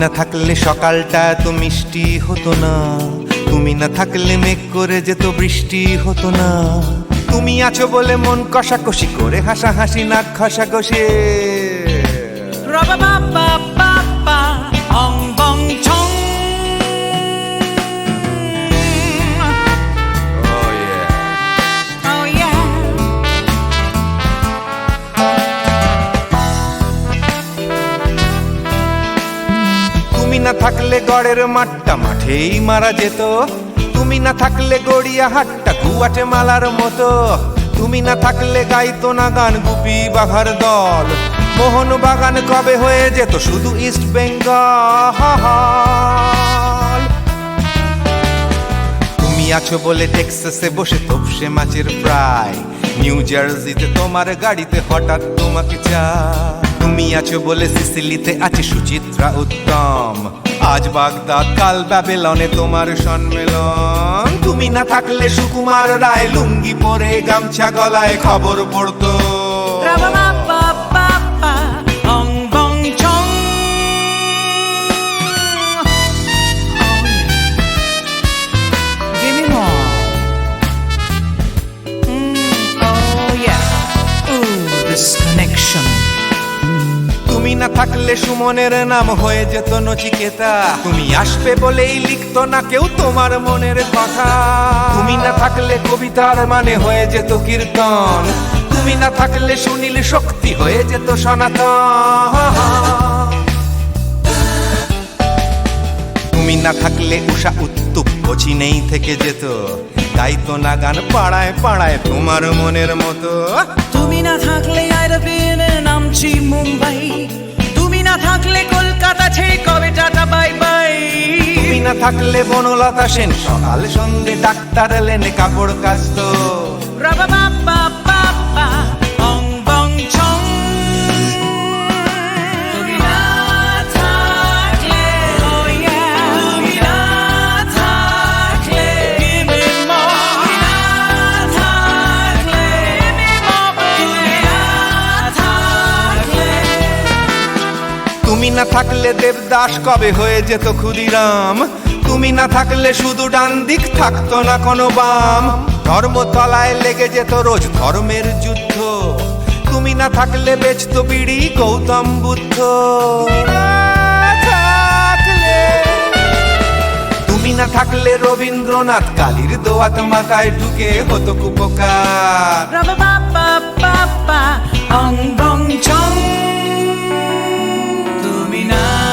না থাকলে সকালটা এত মিষ্টি হতো না। তুমি না থাকলে মেঘ করে যেত বৃষ্টি হতো না। তুমি আছো বলে মন কষাকষি করে হাসাহাসি, নাক ঘষাঘষি। না থাকলে গড়ের মাঠটা মাঠেই মারা যেত। তুমি না থাকলে গড়িয়া হাটটা গুয়াটে মালার মতো। তুমি না থাকলে গাইতো না গান গুপি বাঘার দল। মোহন বাগান কবে হয়ে যেত শুধু ইস্ট বেঙ্গল? তুমি আছো বলে টেক্সাসে বসে তপসে মাছের প্রায় নিউ জার্সিতে তোমার গাড়িতে হঠাৎ তোমাকে চা তুমি আছো বলে সিসিলিতে আছে সুচিত্রা উত্তম। আজ বাগদাদ কাল ব্যাবেলনে তোমার সম্মেলন। তুমি না থাকলে সুকুমার রায় লুঙ্গি পরে গামছা গলায় খবর পড়তো। Ra-ba-ba-ba-ba-ba, না থাকলে সুমনের নাম হয়ে যেত নচিকেতা। তুমি আসবে বলেই লিখতো না কেউ তোমার মনের কথা। তুমি না থাকলে কবিতার মানে হয়ে যেত কীর্তন। তুমি না থাকলে সুনীল শক্তি হয়ে যেত সনাতন। তুমি না থাকলে উষা উত্তুপ নেই থেকে যেত। গাইতো না গান পাড়ায় পাড়ায় তোমার মনের মতো। তুমি না থাকলে আইরবিনে নামছি মুম্বাই। না থাকলে বনলতা সেন সকাল সন্ধে ডাক্তার এলেন কাপড় কাচত না থাকলে দেবদাস কবে হয়ে যেত ক্ষুদিরাম? তুমি না থাকলে শুধু ডান দিক থাকতো না কোনো বাম। ধর্মতলায় লেগে যেত রোজ ধর্মের যুদ্ধ। তুমি না থাকলে বেচত বিড়ি, গৌতম বুদ্ধ। তুমি না থাকলে রবীন্দ্রনাথ, কালীর দোয়াত মাথায় ঢুকে হতো কুপকার। অং। তুমি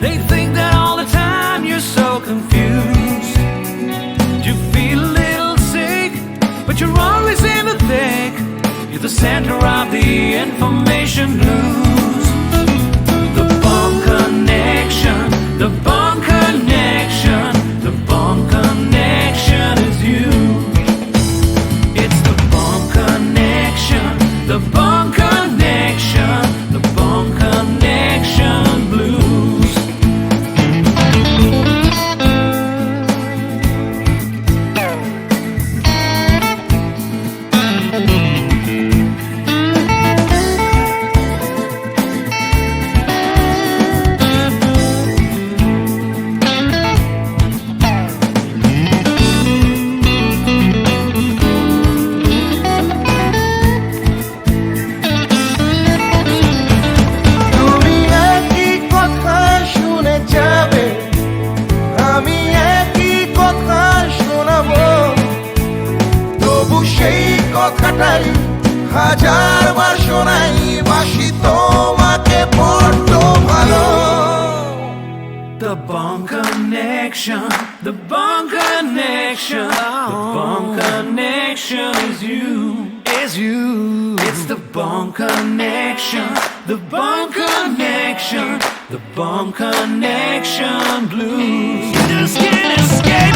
they think that all the time you're so Confused, you feel a little sick, but you're always in the thick. You're the center of the information blues. The phone connection, the. The Bomb Connection, the Bomb Connection Blues. You just can't escape.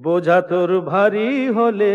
বোঝা তোর ভারী হলে